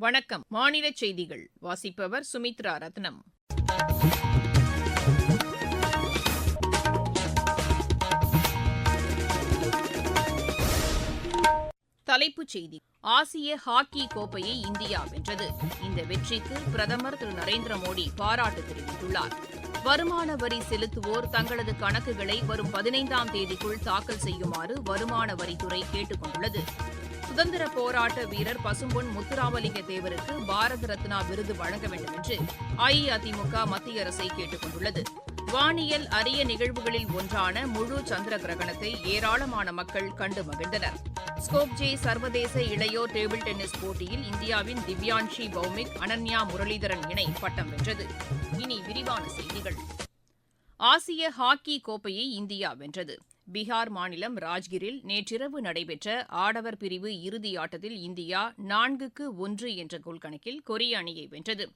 வணக்கம். மாநில செய்திகள். வாசிப்பவர் சுமித்ரா ரத்னம். தலைப்புச் செய்தி. ஆசிய ஹாக்கி கோப்பையை இந்தியா வென்றது. இந்த வெற்றிக்கு பிரதமர் திரு. நரேந்திர மோடி பாராட்டு தெரிவித்துள்ளார். வருமான வரி செலுத்துவோர் தங்களது கணக்குகளை வரும் பதினைந்தாம் தேதிக்குள் தாக்கல் செய்யுமாறு வருமான வரித்துறை கேட்டுக் கொண்டுள்ளது. சுதந்திர போராட்ட வீரர் பசும்பொன் முத்துராமலிங்க தேவருக்கு பாரத ரத்னா விருது வழங்க வேண்டும் என்று அஇஅதிமுக மத்திய அரசை கேட்டுக் கொண்டுள்ளது. வானியல் அரிய நிகழ்வுகளில் ஒன்றான முழு சந்திர கிரகணத்தை ஏராளமான மக்கள் கண்டு மகிழ்ந்தனர். ஸ்கோப்ஜே சர்வதேச இளையோர் டேபிள் டென்னிஸ் போட்டியில் இந்தியாவின் திவ்யான்ஷி பௌமிக் அனன்யா முரளிதரன் இணை பட்டம் வென்றது. இனி விரிவான செய்திகள். ஆசிய ஹாக்கி கோப்பையை இந்தியா வென்றது. பீகார் மாநிலம் ராஜ்கிரில் நேற்றிரவு நடைபெற்ற ஆடவர் பிரிவு இறுதியாட்டத்தில் இந்தியா நான்குக்கு ஒன்று என்ற கோல் கணக்கில் கொரிய அணியை வென்றது.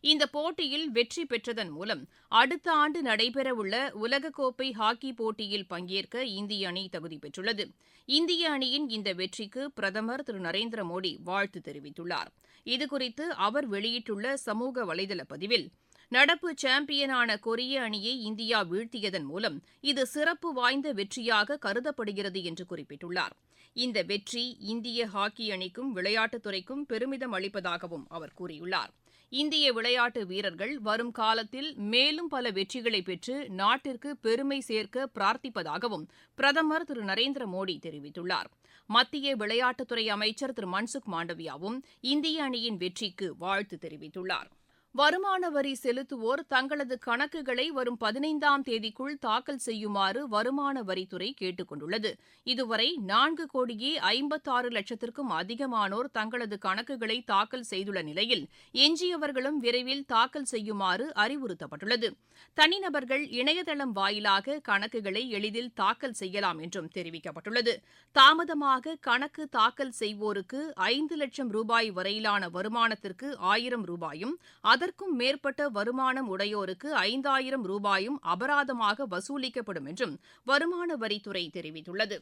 இந்த போட்டியில் வெற்றி பெற்றதன் மூலம் அடுத்த ஆண்டு நடைபெறவுள்ள உலகக்கோப்பை ஹாக்கி போட்டியில் பங்கேற்க இந்திய அணி தகுதி பெற்றுள்ளது. இந்திய அணியின் இந்த வெற்றிக்கு பிரதமர் திரு நரேந்திர மோடி வாழ்த்து தெரிவித்துள்ளார். இதுகுறித்து அவர் வெளியிட்டுள்ள சமூக வலைதள பதிவில் நடப்பு சாம்பியனான கொரிய அணியை இந்தியா வீழ்த்தியதன் மூலம் இது சிறப்பு வாய்ந்த வெற்றியாக கருதப்படுகிறது என்று குறிப்பிட்டுள்ளார். இந்த வெற்றி இந்திய ஹாக்கி அணிக்கும் விளையாட்டுத்துறைக்கும் பெருமிதம் அளிப்பதாகவும் அவர் கூறியுள்ளார். இந்திய விளையாட்டு வீரர்கள் வரும் காலத்தில் மேலும் பல வெற்றிகளை பெற்று நாட்டிற்கு பெருமை சேர்க்க பிரார்த்திப்பதாகவும் பிரதமர் திரு நரேந்திர மோடி தெரிவித்துள்ளார். மத்திய விளையாட்டுத்துறை அமைச்சர் திரு மன்சுக் மாண்டவியாவும் இந்திய அணியின் வெற்றிக்கு வாழ்த்து தெரிவித்துள்ளார். வருமான வரி செலுத்துவோர் தங்களது கணக்குகளை வரும் பதினைந்தாம் தேதிக்குள் தாக்கல் செய்யுமாறு வருமான வரித்துறை கேட்டுக் கொண்டுள்ளது. இதுவரை நான்கு கோடியே ஐம்பத்தாறு லட்சத்திற்கும் அதிகமானோர் தங்களது கணக்குகளை தாக்கல் செய்துள்ள நிலையில் எஞ்சியவர்களும் விரைவில் தாக்கல் செய்யுமாறு அறிவுறுத்தப்பட்டுள்ளது. தனிநபர்கள் இணையதளம் வாயிலாக கணக்குகளை எளிதில் தாக்கல் செய்யலாம் என்றும் தெரிவிக்கப்பட்டுள்ளது. தாமதமாக கணக்கு தாக்கல் செய்வோருக்கு ஐந்து லட்சம் ரூபாய் வரையிலான வருமானத்திற்கு ஆயிரம் ரூபாயும் அதன் அதற்கும் மேற்பட்ட வருமானம் உடையோருக்கு ஐந்தாயிரம் ரூபாயும் அபராதமாக வசூலிக்கப்படும் என்றும் வருமான வரித்துறை தெரிவித்துள்ளது.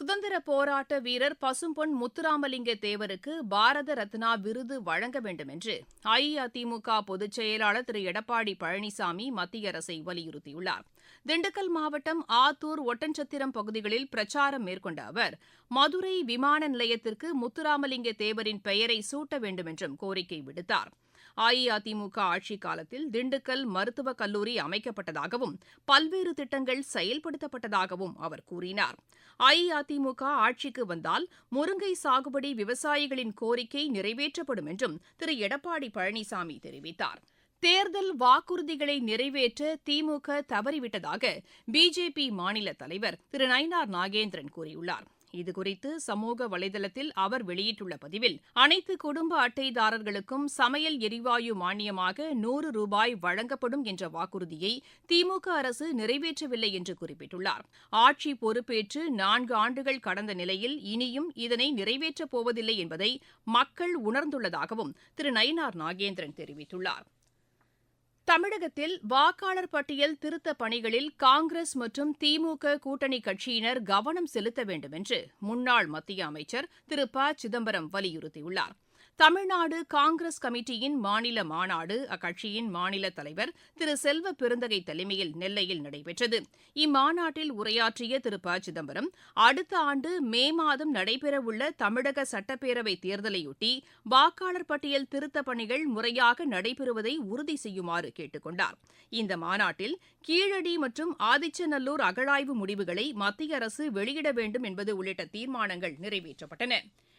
சுதந்திர போராட்ட வீரர் பசும்பொன் முத்துராமலிங்க தேவருக்கு பாரத ரத்னா விருது வழங்க வேண்டும் என்று அஇஅதிமுக பொதுச் செயலாளர் திரு. எடப்பாடி பழனிசாமி மத்திய அரசை வலியுறுத்தியுள்ளார். திண்டுக்கல் மாவட்டம் ஆத்தூர் ஒட்டன்சத்திரம் பகுதிகளில் பிரச்சாரம் மேற்கொண்ட அவர் மதுரை விமான நிலையத்திற்கு முத்துராமலிங்க தேவரின் பெயரை சூட்ட வேண்டும் என்றும் கோரிக்கை விடுத்தாா் அஇஅதிமுக ஆட்சிக் காலத்தில் திண்டுக்கல் மருத்துவக் கல்லூரி அமைக்கப்பட்டதாகவும் பல்வேறு திட்டங்கள் செயல்படுத்தப்பட்டதாகவும் அவர் கூறினார். அஇஅதிமுக ஆட்சிக்கு வந்தால் முருங்கை சாகுபடி விவசாயிகளின் கோரிக்கை நிறைவேற்றப்படும் என்றும் திரு. எடப்பாடி பழனிசாமி தெரிவித்தார். தேர்தல் வாக்குறுதிகளை நிறைவேற்ற திமுக தவறிவிட்டதாக பிஜேபி மாநில தலைவர் திரு. நயினார் நாகேந்திரன் கூறியுள்ளார். இதுகுறித்து சமூக வலைதளத்தில் அவர் வெளியிட்டுள்ள பதிவில் அனைத்து குடும்ப அட்டைதாரர்களுக்கும் சமையல் எரிவாயு மானியமாக நூறு ரூபாய் வழங்கப்படும் என்ற வாக்குறுதியை திமுக அரசு நிறைவேற்றவில்லை என்று குறிப்பிட்டுள்ளார். ஆட்சி பொறுப்பேற்று நான்கு ஆண்டுகள் கடந்த நிலையில் இனியும் இதனை நிறைவேற்றப் போவதில்லை என்பதை மக்கள் உணர்ந்துள்ளதாகவும் திரு. நயினார் நாகேந்திரன் தெரிவித்துள்ளார். தமிழகத்தில் வாக்காளர் பட்டியல் திருத்தப் பணிகளில் காங்கிரஸ் மற்றும் திமுக கூட்டணி கட்சியினர் கவனம் செலுத்த வேண்டும் என்று முன்னாள் மத்திய அமைச்சர் திரு ப. சிதம்பரம் வலியுறுத்தியுள்ளார். தமிழ்நாடு காங்கிரஸ் கமிட்டியின் மாநில மாநாடு அக்கட்சியின் மாநில தலைவர் திரு. செல்வ பெருந்தகை தலைமையில் நெல்லையில் நடைபெற்றது. இம்மாநாட்டில் உரையாற்றிய திரு. ப. சிதம்பரம் அடுத்த ஆண்டு மே மாதம் நடைபெறவுள்ள தமிழக சட்டப்பேரவை தேர்தலையொட்டி வாக்காளர் பட்டியல் திருத்தப் பணிகள் முறையாக நடைபெறுவதை உறுதி செய்யுமாறு கேட்டுக் கொண்டார். இந்த மாநாட்டில் கீழடி மற்றும் ஆதிச்சநல்லூர் அகழாய்வு முடிவுகளை மத்திய அரசு வெளியிட வேண்டும் என்பது உள்ளிட்ட தீர்மானங்கள் நிறைவேற்றப்பட்டன.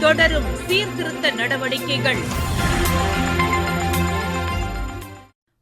தொடரும் சீர்திருத்த நடவடிக்கைகள்.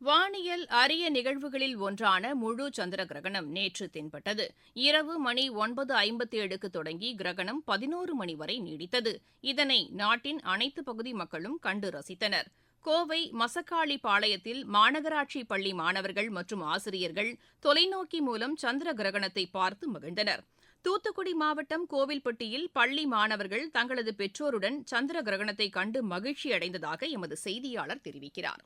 வானியல் அரிய நிகழ்வுகளில் ஒன்றான முழு சந்திர கிரகணம் நேற்று தென்பட்டது. இரவு மணி ஒன்பது ஐம்பத்தி ஏழுக்கு தொடங்கி கிரகணம் பதினோரு மணி வரை நீடித்தது. இதனை நாட்டின் அனைத்து பகுதி மக்களும் கண்டு ரசித்தனர். கோவை மசக்காளி பாளையத்தில் மாநகராட்சி பள்ளி மாணவர்கள் மற்றும் ஆசிரியர்கள் தொலைநோக்கி மூலம் சந்திர கிரகணத்தை பார்த்து மகிழ்ந்தனர். தூத்துக்குடி மாவட்டம் கோவில்பட்டியில் பள்ளி மாணவர்கள் தங்களது பெற்றோருடன் சந்திர கிரகணத்தை கண்டு மகிழ்ச்சி அடைந்ததாக எமது செய்தியாளர் தெரிவிக்கிறார்.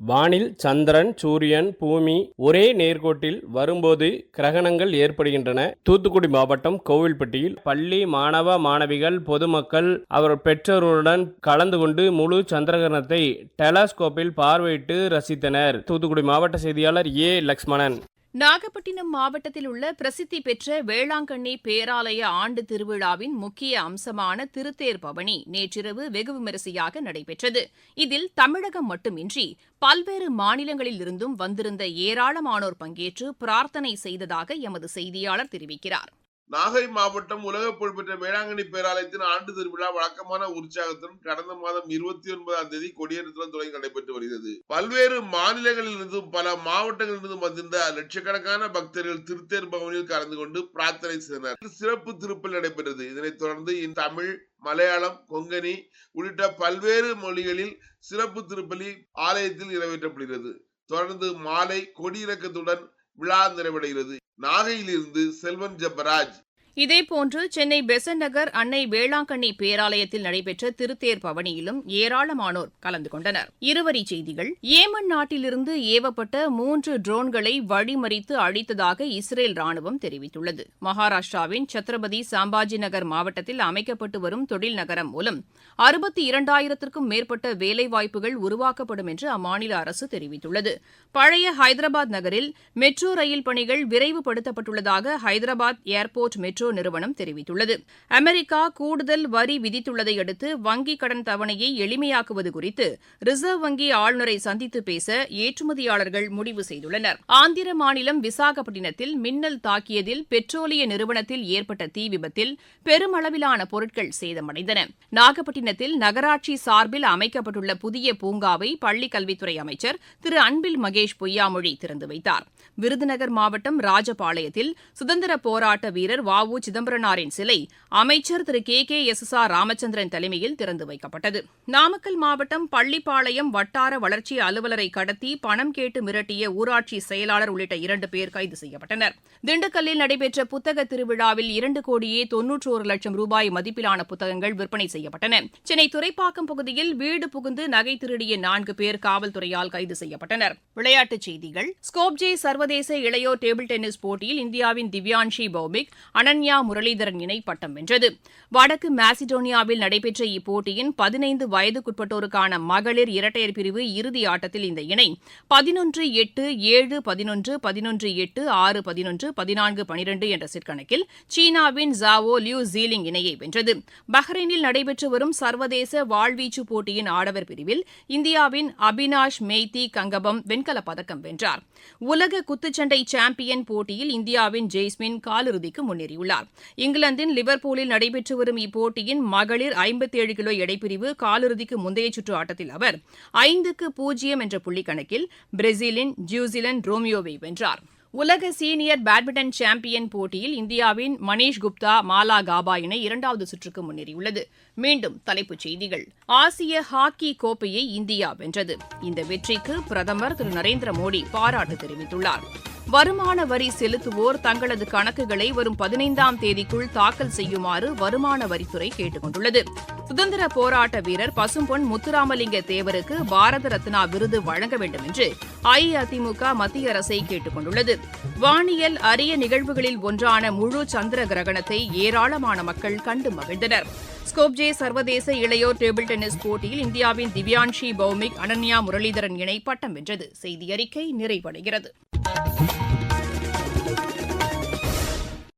வானில் சந்திரன் சூரியன் பூமி ஒரே நேர்கோட்டில் வரும்போது கிரகணங்கள் ஏற்படுகின்றன. தூத்துக்குடி மாவட்டம் கோவில்பட்டியில் பள்ளி மாணவ மாணவிகள் பொதுமக்கள் அவர் பெற்றோருடன் கலந்து கொண்டு முழு சந்திரகிரகணத்தை டெலஸ்கோப்பில் பார்வையிட்டு ரசித்தனர். தூத்துக்குடி மாவட்ட செய்தியாளர் ஏ. லக்ஷ்மணன். நாகப்பட்டினம் மாவட்டத்தில் உள்ள பிரசித்தி பெற்ற வேளாங்கண்ணி பேராலய ஆண்டு திருவிழாவின் முக்கிய அம்சமான திருத்தேர் பவனி நேற்றிரவு வெகு விமரிசையாக நடைபெற்றது. இதில் தமிழகம் மட்டுமின்றி பல்வேறு மாநிலங்களில் இருந்தும் வந்திருந்த ஏராளமானோர் பங்கேற்று பிரார்த்தனை செய்ததாக எமது செய்தியாளர் தெரிவிக்கிறார். நாகை மாவட்டம் உலக புகழ்பெற்ற வேளாங்கண்ணி பேராலயத்தின் ஆண்டு திருவிழா வழக்கமான உற்சாகத்துடன் கடந்த மாதம் இருபத்தி ஒன்பதாம் தேதி கொடியேற்றத்துடன் தொடங்கி நடைபெற்று வருகிறது. பல்வேறு மாநிலங்களிலிருந்தும் பல மாவட்டங்களிலிருந்தும் வந்திருந்த லட்சக்கணக்கான பக்தர்கள் திருத்தேர் பவனில் கலந்து கொண்டு பிரார்த்தனை செய்தனர். சிறப்பு திருப்பல் நடைபெற்றது. இதனைத் தொடர்ந்து தமிழ் மலையாளம் கொங்கணி உள்ளிட்ட பல்வேறு மொழிகளில் சிறப்பு திருப்பலி ஆலயத்தில் நிறைவேற்றப்படுகிறது. தொடர்ந்து மாலை கொடியிறக்கத்துடன் விழா நிறைவடைகிறது. நாகையிலிருந்து செல்வன் ஜபராஜ். இதேபோன்று சென்னை பெசன்ட் நகர் அன்னை வேளாங்கண்ணி பேராலயத்தில் நடைபெற்ற திருத்தேர் பவனியிலும் ஏராளமானோர் கலந்து கொண்டனர். இருவரி செய்திகள். ஏமன் நாட்டிலிருந்து ஏவப்பட்ட மூன்று ட்ரோன்களை வழிமறித்து அழித்ததாக இஸ்ரேல் ராணுவம் தெரிவித்துள்ளது. மகாராஷ்டிராவின் சத்ரபதி சாம்பாஜி நகர் மாவட்டத்தில் அமைக்கப்பட்டு வரும் தொழில் நகரம் மூலம் அறுபத்தி இரண்டாயிரத்திற்கும் மேற்பட்ட வேலைவாய்ப்புகள் உருவாக்கப்படும் என்று அம்மாநில அரசு தெரிவித்துள்ளது. பழைய ஹைதராபாத் நகரில் மெட்ரோ ரயில் பணிகள் விரைவுபடுத்தப்பட்டுள்ளதாக ஹைதராபாத் ஏர்போர்ட் மெட்ரோ நிறுவனம் தெரிவித்துள்ளது. அமெரிக்கா கூடுதல் வரி விதித்துள்ளதை அடுத்து வங்கிக் கடன் தவணையை எளிமையாக்குவது குறித்து ரிசர்வ் வங்கி ஆளுநரை சந்தித்து பேச ஏற்றுமதியாளர்கள் முடிவு செய்துள்ளனர். ஆந்திர மாநிலம் விசாகப்பட்டினத்தில் மின்னல் தாக்கியதில் பெட்ரோலிய நிறுவனத்தில் ஏற்பட்ட தீ விபத்தில் பெருமளவிலான பொருட்கள் சேதமடைந்தன. நாகப்பட்டினத்தில் நகராட்சி சார்பில் அமைக்கப்பட்டுள்ள புதிய பூங்காவை பள்ளிக் கல்வித்துறை அமைச்சர் திரு அன்பில் மகேஷ் பொய்யாமொழி திறந்து வைத்தார். விருதுநகர் மாவட்டம் ராஜபாளையத்தில் சுதந்திர போராட்ட வீரர் வ உ சிதம்பரனாரின் சிலை அமைச்சர் திரு K. K. S. S. R. Ramachandran தலைமையில் திறந்து வைக்கப்பட்டது. நாமக்கல் மாவட்டம் பள்ளிப்பாளையம் வட்டார வளர்ச்சி அலுவலரை கடத்தி பணம் கேட்டு மிரட்டிய ஊராட்சி செயலாளர் உள்ளிட்ட இரண்டு பேர் கைது செய்யப்பட்டனர். திண்டுக்கல்லில் நடைபெற்ற புத்தக திருவிழாவில் இரண்டு கோடியே தொன்னூற்றோரு லட்சம் ரூபாய் மதிப்பிலான புத்தகங்கள் விற்பனை செய்யப்பட்டன. சென்னை துறைப்பாக்கம் பகுதியில் வீடு புகுந்து நகை திருடிய நான்கு பேர் காவல்துறையால் கைது செய்யப்பட்டனர். விளையாட்டுச் செய்திகள். ஸ்கோப்ஜே சர்வதேச இளையோர் டேபிள் டென்னிஸ் போட்டியில் இந்தியாவின் திவ்யான்ஷி பௌமிக் அனன் அனன்யா முரளிதரன் இணை பட்டம் வென்றது. வடக்கு மாசிடோனியாவில் நடைபெற்ற இப்போட்டியின் பதினைந்து வயதுக்குட்பட்டோருக்கான மகளிர் இரட்டையர் பிரிவு இறுதி ஆட்டத்தில் இந்த இணை பதினொன்று எட்டு ஏழு பதினொன்று பதினொன்று எட்டு ஆறு பதினொன்று பதினான்கு பனிரெண்டு என்ற சிற்கணக்கில் சீனாவின் ஜாவோ லியூ ஜீலிங் இணையை வென்றது. பஹ்ரைனில் நடைபெற்று வரும் சர்வதேச வாழ்வீச்சு போட்டியின் ஆடவர் பிரிவில் இந்தியாவின் அபினாஷ் மெய்தி கங்கபம் வெண்கலப் பதக்கம் வென்றார். உலக குத்துச்சண்டை சாம்பியன் போட்டியில் இந்தியாவின் ஜெய்ஸ்மின் காலிறுதிக்கு முன்னேறியுள்ளார். இங்கிலாந்தின் லிவர்பூலில் நடைபெற்று வரும் இப்போட்டியின் மகளிர் ஐம்பத்தி ஏழு கிலோ எடைப்பிரிவு காலிறுதிக்கு முந்தைய சுற்று ஆட்டத்தில் அவர் ஐந்துக்கு பூஜ்ஜியம் என்ற புள்ளி கணக்கில் பிரேசிலின் ஜியூசிலன் ரோமியோவை வென்றார். உலக சீனியர் பேட்மிண்டன் சாம்பியன் போட்டியில் இந்தியாவின் மணீஷ் குப்தா மாலா காபா இணை இரண்டாவது சுற்றுக்கு முன்னேறியுள்ளது. மீண்டும் தலைப்புச் செய்திகள். ஆசிய ஹாக்கி கோப்பையை இந்தியா வென்றது. இந்த வெற்றிக்கு பிரதமர் திரு நரேந்திர மோடி பாராட்டு தெரிவித்துள்ளார். வருமான வரி செலுத்துவோர் தங்களது கணக்குகளை வரும் பதினைந்தாம் தேதிக்குள் தாக்கல் செய்யுமாறு வருமான வரித்துறை கேட்டுக் கொண்டுள்ளது சுதந்திர போராட்ட வீரர் பசும்பொன் முத்துராமலிங்க தேவருக்கு பாரத ரத்னா விருது வழங்க வேண்டும் என்று அஇஅதிமுக மத்திய அரசை கேட்டுக் கொண்டுள்ளது வானியல் அரிய நிகழ்வுகளில் ஒன்றான முழு சந்திர கிரகணத்தை ஏராளமான மக்கள் கண்டு மகிழ்ந்தனர். ஸ்கோப்ஜே சர்வதேச இளையோர் டேபிள் டென்னிஸ் போட்டியில் இந்தியாவின் திவ்யான்ஷி பௌமிக் அனன்யா முரளிதரன் இணை பட்டம் வென்றது. செய்தி அறிக்கை நிறைவடைகிறது.